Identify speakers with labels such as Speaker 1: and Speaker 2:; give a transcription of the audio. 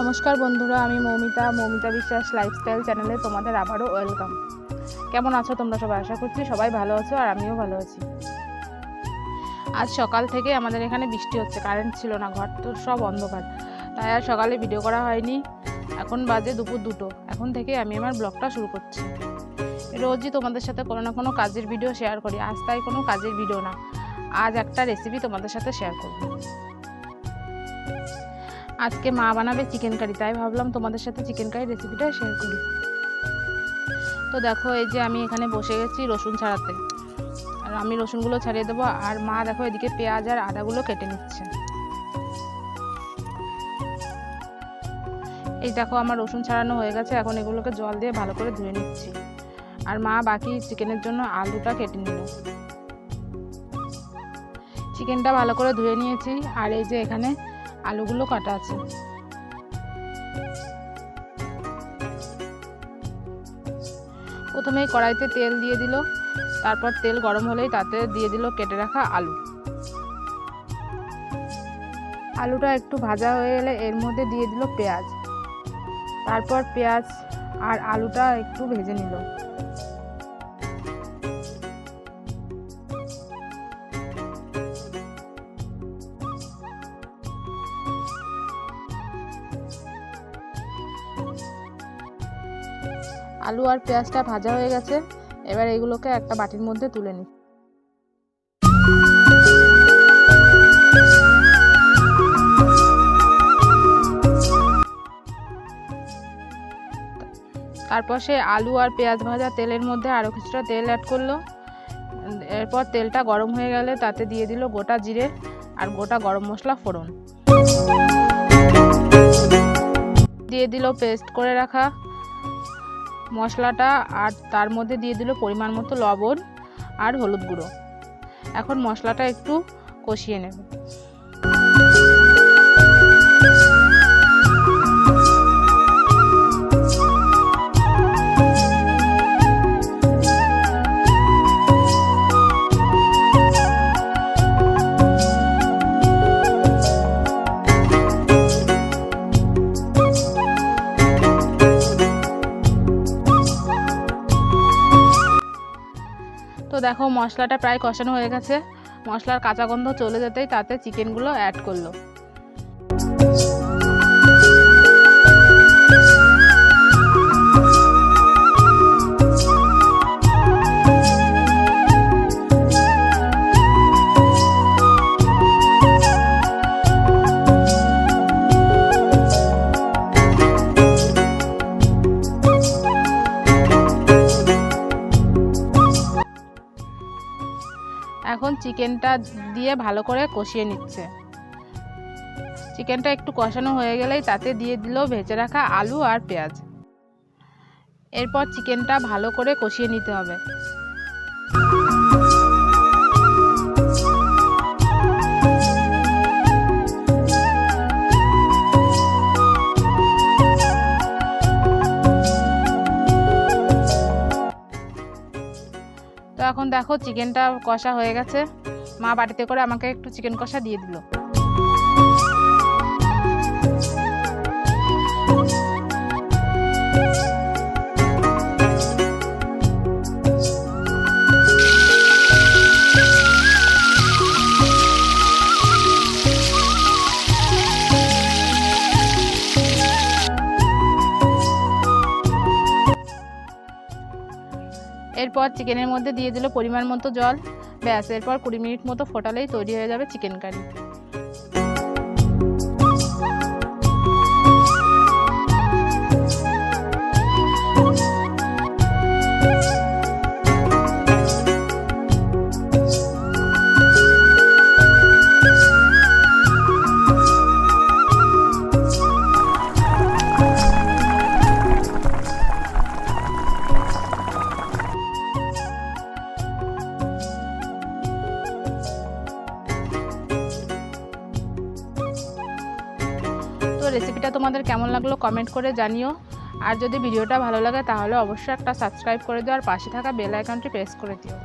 Speaker 1: নমস্কার বন্ধুরা, আমি মৌমিতা মৌমিতা বিশ্বাস লাইফস্টাইল চ্যানেলে তোমাদের আবারও ওয়েলকাম কেমন আছো তোমরা সবাই? আশা করছি সবাই ভালো আছো আর আমিও ভালো আছি। আজ সকাল থেকে আমাদের এখানে বৃষ্টি হচ্ছে কারেন্ট ছিল না, ঘর তো সব অন্ধকার। তাই আর সকালে ভিডিও করা হয়নি। এখন বাজে দুপুর দুটো। এখন থেকে আমি আমার ব্লগটা শুরু করছি। রোজই তোমাদের সাথে কোনো না কোনো কাজের ভিডিও শেয়ার করি। আজ তাই কোনো কাজের ভিডিও না। আজ একটা রেসিপি তোমাদের সাথে শেয়ার করব। আজকে মা বানাবে চিকেন কারি তাই ভাবলাম তোমাদের সাথে চিকেন কারি রেসিপিটা শেয়ার করি। তো দেখো, এই যে আমি এখানে বসে গেছি রসুন ছাড়াতে। আর আমি রসুনগুলো ছাড়িয়ে দেবো, আর মা দেখো এদিকে পেঁয়াজ আর আদাগুলো কেটে নিচ্ছে। এই দেখো, আমার রসুন ছাড়ানো হয়ে গেছে, এখন এগুলোকে জল দিয়ে ভালো করে ধুয়ে নিচ্ছি। আর মা বাকি চিকেনের জন্য আলুটা কেটে নিল। চিকেনটা ভালো করে ধুয়ে নিয়েছি, আর এই যে এখানে আলুগুলো কাটা আছে। প্রথমেই কড়াইতে তেল দিয়ে দিল, তারপর তেল গরম হলেই তাতে দিয়ে দিল কেটে রাখা আলু। আলুটা একটু ভাজা হয়ে গেলে এর মধ্যে দিয়ে দিল পেঁয়াজ। তারপর পেঁয়াজ আর আলুটা একটু ভেজে নিল। আলু আর পেঁয়াজটা ভাজা হয়ে গেছে। এবার এগুলোকে একটা বাটির মধ্যে তুলে নিই তারপর সে আলু আর পেঁয়াজ ভাজা তেলের মধ্যে আরও কিছুটা তেল অ্যাড করল। এরপর তেলটা গরম হয়ে গেলে তাতে দিয়ে দিল গোটা জিরে আর গোটা গরম মশলা ফোড়ন। দিয়ে দিল পেস্ট করে রাখা। মশলাটা আর তার মধ্যে দিয়ে দিল পরিমাণ মতো লবণ আর হলুদ গুঁড়ো। এখন মশলাটা একটু কষিয়ে নেবে। তো দেখো মশলাটা প্রায় কষানো হয়ে গেছে। মশলার কাঁচা গন্ধ চলে যেতেই তাতে চিকেনগুলো অ্যাড করল। এখন চিকেনটা দিয়ে ভালো করে কষিয়ে নিচ্ছে। চিকেনটা একটু কষানো হয়ে গেলেই তাতে দিয়ে দিল ভেজে রাখা আলু আর পেঁয়াজ। এরপর চিকেনটা ভালো করে কষিয়ে নিতে হবে। এখন দেখো চিকেনটা কষা হয়ে গেছে। মা বাড়িতে করে আমাকে একটু চিকেন কষা দিয়ে দিল। এরপর চিকেনের মধ্যে দিয়ে দিল পরিমাণ মতো জল। ব্যাস, এরপর কুড়ি মিনিট মতো ফোটালেই তৈরি হয়ে যাবে চিকেন কারি। রেসিপিটা তোমাদের কেমন লাগল কমেন্ট করে জানিও। আর যদি ভিডিওটা ভালো লাগে তাহলে অবশ্যই একটা সাবস্ক্রাইব করে দিও আর পাশে থাকা বেল আইকনটি প্রেস করে দিও।